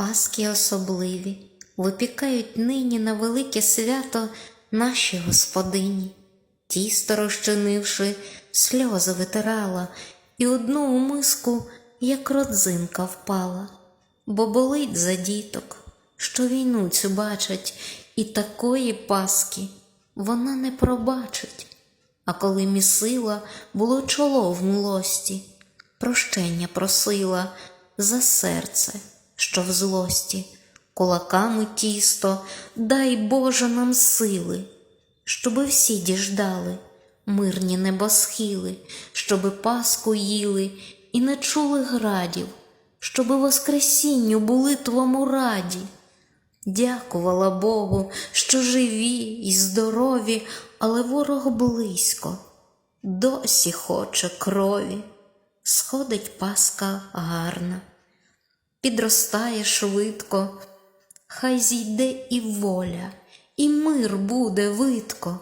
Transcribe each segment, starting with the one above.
Паски особливі випікають нині на велике свято наші господині. Тісто розчинивши, сльози витирала, і одну у миску, як родзинка впала, бо болить за діток, що війну цю бачать, і такої паски вона не пробачить. А коли місила, було чоло в млості, прощення просила за серце, що в злості, кулаками тісто, дай Боже нам сили, щоби всі діждали мирні небосхили, щоби Пасху їли і не чули градів, щоби Воскресінню були твому раді. Дякувала Богу, що живі і здорові, але ворог близько, досі хоче крові. Сходить паска гарна, підростає швидко, хай зійде і воля, і мир буде видко.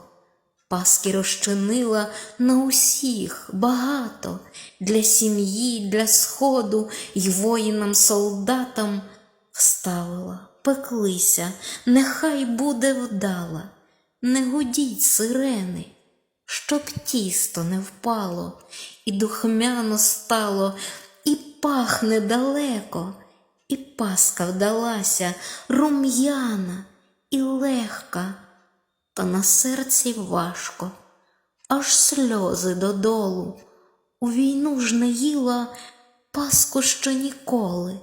Паски розчинила на усіх багато. Для сім'ї, для сходу й воїнам, солдатам вставила, пеклися, нехай буде вдала, не гудіть сирени, щоб тісто не впало, і духмяно стало, і пахне далеко, і паска вдалася, рум'яна і легка та на серці важко, аж сльози додолу. У війну ж не їла паску ще ніколи.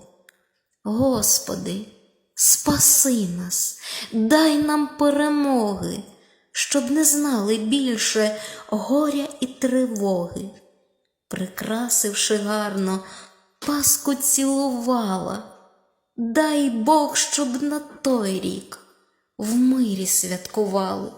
Господи, спаси нас, дай нам перемоги, щоб не знали більше горя і тривоги. Прикрасивши гарно, паску цілувала, дай Бог, щоб на той рік в мирі святкували.